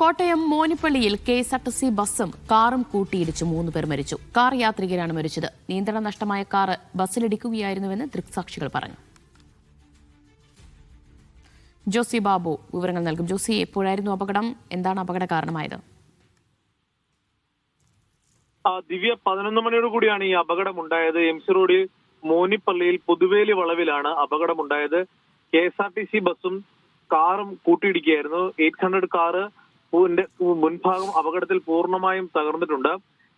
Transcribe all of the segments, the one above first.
Kottayam മോനിപ്പള്ളിയിൽ K S R T C ബസ്സും കാറും കൂട്ടിയിടിച്ച് മൂന്ന് പേർ മരിച്ചു. കാർ യാത്രികരാണ് മരിച്ചത്. നിയന്ത്രണം നഷ്ടമായ കാർ ബസ്സിലിടിക്കുകയായിരുന്നുവെന്ന് ദൃക്സാക്ഷികൾ പറഞ്ഞു. ജോസി ബാബു വിവരങ്ങൾ നൽകും. ജോസി എപ്പോഴായിരുന്നു അപകടം? എന്താണ് അപകട കാരണമായത്? ദിവ്യ പതിനൊന്ന് മണിയോട് കൂടിയാണ് ഈ അപകടം ഉണ്ടായത് എം സി റോഡിൽ മോനിപ്പള്ളിയിൽ പുതുവേലി വളവിലാണ് അപകടമുണ്ടായത്. K S R T C ബസ്സും കാറും കൂട്ടിയിടിക്കുകയായിരുന്നു. എയ്റ്റ് ഹൺഡ്രഡ് കാറ് പൂവിന്റെ മുൻഭാഗം അപകടത്തിൽ പൂർണമായും തകർന്നിട്ടുണ്ട്.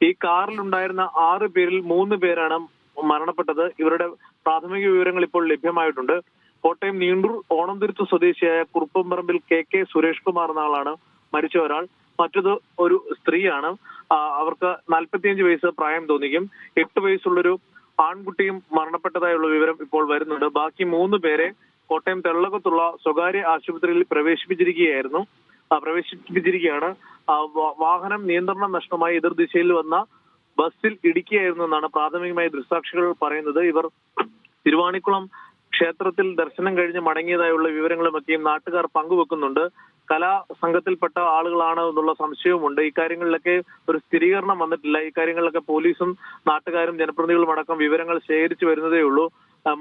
ഈ കാറിലുണ്ടായിരുന്ന ആറ് പേരിൽ മൂന്ന് പേരാണ് മരണപ്പെട്ടത്. ഇവരുടെ പ്രാഥമിക വിവരങ്ങൾ ഇപ്പോൾ ലഭ്യമായിട്ടുണ്ട്. കോട്ടയം നീണ്ടൂർ ഓണംതുരുത്ത് സ്വദേശിയായ കുറുപ്പംപറമ്പിൽ കെ കെ സുരേഷ് കുമാർ എന്ന ആളാണ് മരിച്ച ഒരാൾ. മറ്റത് ഒരു സ്ത്രീയാണ്. അവർക്ക് നാൽപ്പത്തിയഞ്ച് വയസ്സ് പ്രായം തോന്നിക്കും. എട്ട് വയസ്സുള്ളൊരു ആൺകുട്ടിയും മരണപ്പെട്ടതായുള്ള വിവരം ഇപ്പോൾ വരുന്നുണ്ട്. ബാക്കി മൂന്ന് പേരെ കോട്ടയം തെള്ളകത്തുള്ള സ്വകാര്യ ആശുപത്രിയിൽ പ്രവേശിപ്പിച്ചിരിക്കുകയായിരുന്നു. പ്രവേശിപ്പിച്ചിരിക്കുകയാണ്. വാഹനം നിയന്ത്രണം നഷ്ടമായി എതിർദിശയിൽ വന്ന ബസ്സിൽ ഇടിക്കുകയായിരുന്നു എന്നാണ് പ്രാഥമികമായി ദൃക്സാക്ഷികൾ പറയുന്നത്. ഇവർ തിരുവാണിക്കുളം ക്ഷേത്രത്തിൽ ദർശനം കഴിഞ്ഞ് മടങ്ങിയതായുള്ള വിവരങ്ങളുമൊക്കെയും നാട്ടുകാർ പങ്കുവെക്കുന്നുണ്ട്. കലാ സംഘത്തിൽപ്പെട്ട ആളുകളാണ് എന്നുള്ള സംശയവുമുണ്ട്. ഇക്കാര്യങ്ങളിലൊക്കെ ഒരു സ്ഥിരീകരണം വന്നിട്ടില്ല. ഇക്കാര്യങ്ങളിലൊക്കെ പോലീസും നാട്ടുകാരും ജനപ്രതിനിധികളും അടക്കം വിവരങ്ങൾ ശേഖരിച്ചു വരുന്നതേ ഉള്ളൂ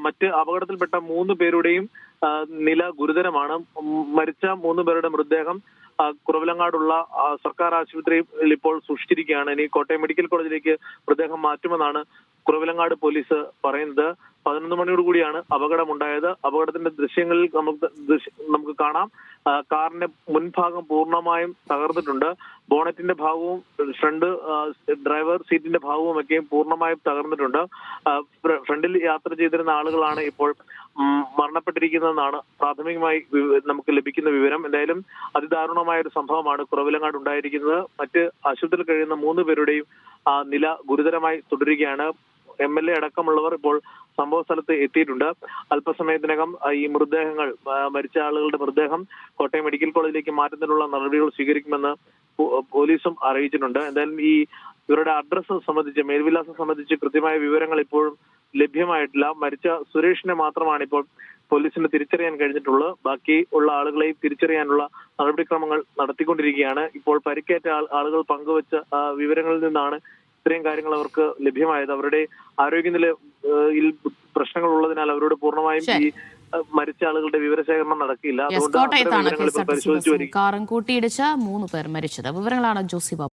മറ്റ് അപകടത്തിൽപ്പെട്ട മൂന്ന് പേരുടെയും നില ഗുരുതരമാണ്. മരിച്ച മൂന്ന് പേരുടെ മൃതദേഹം കുറവിലങ്ങാടുള്ള സർക്കാർ ആശുപത്രിയിൽ ഇപ്പോൾ സൂക്ഷിച്ചിരിക്കുകയാണ്. ഇനി കോട്ടയം മെഡിക്കൽ കോളേജിലേക്ക് മൃതദേഹം മാറ്റുമെന്നാണ് കുറവിലങ്ങാട് പോലീസ് പറയുന്നത്. പതിനൊന്ന് കൂടിയാണ് അപകടമുണ്ടായത്. അപകടത്തിന്റെ ദൃശ്യങ്ങളിൽ നമുക്ക് നമുക്ക് കാണാം. കാറിന്റെ മുൻഭാഗം പൂർണമായും തകർന്നിട്ടുണ്ട്. ബോണറ്റിന്റെ ഭാഗവും ഫ്രണ്ട് ഡ്രൈവർ സീറ്റിന്റെ ഭാഗവും ഒക്കെ പൂർണമായും തകർന്നിട്ടുണ്ട്. ഫ്രണ്ടിൽ യാത്ര ചെയ്തിരുന്ന ആളുകളാണ് ഇപ്പോൾ മരണപ്പെട്ടിരിക്കുന്നതെന്നാണ് പ്രാഥമികമായി നമുക്ക് ലഭിക്കുന്ന വിവരം. എന്തായാലും അതിദാരുണമായ ഒരു സംഭവമാണ് കുറവിലങ്ങാട് ഉണ്ടായിരിക്കുന്നത്. മറ്റ് ആശുപത്രിയിൽ കഴിയുന്ന മൂന്ന് പേരുടെയും നില ഗുരുതരമായി തുടരുകയാണ്. എം എൽ എ അടക്കമുള്ളവർ ഇപ്പോൾ സംഭവ സ്ഥലത്ത് എത്തിയിട്ടുണ്ട്. അല്പസമയത്തിനകം ഈ മൃതദേഹങ്ങൾ മരിച്ച ആളുകളുടെ മൃതദേഹം കോട്ടയം മെഡിക്കൽ കോളേജിലേക്ക് മാറ്റുന്നതിനുള്ള നടപടികൾ സ്വീകരിക്കുമെന്ന് പോലീസും അറിയിച്ചിട്ടുണ്ട്. എന്തായാലും ഈ ഇവരുടെ അഡ്രസ്സ് സംബന്ധിച്ച് മേൽവിലാസം സംബന്ധിച്ച് കൃത്യമായ വിവരങ്ങൾ ഇപ്പോഴും ലഭ്യമായിട്ടില്ല. മരിച്ച സുരേഷിനെ മാത്രമാണ് ഇപ്പോൾ പോലീസിന് തിരിച്ചറിയാൻ കഴിഞ്ഞിട്ടുള്ളത്. ബാക്കി ഉള്ള ആളുകളെയും തിരിച്ചറിയാനുള്ള നടപടിക്രമങ്ങൾ നടത്തിക്കൊണ്ടിരിക്കുകയാണ്. ഇപ്പോൾ പരിക്കേറ്റ ആളുകൾ പങ്കുവച്ച വിവരങ്ങളിൽ നിന്നാണ് ഇത്രയും കാര്യങ്ങൾ അവർക്ക് ലഭ്യമായത്. അവരുടെ ആരോഗ്യനില പ്രശ്നങ്ങൾ ഉള്ളതിനാൽ അവരോട് പൂർണമായും ഈ മരിച്ച ആളുകളുടെ വിവരശേഖരണം നടക്കില്ല. അതുകൊണ്ട് പരിശോധിച്ചു വരും കാറും കൂട്ടിയിടിച്ച മൂന്ന് പേർ മരിച്ചത്. വിവരങ്ങളാണ് ജോസി ബാബു.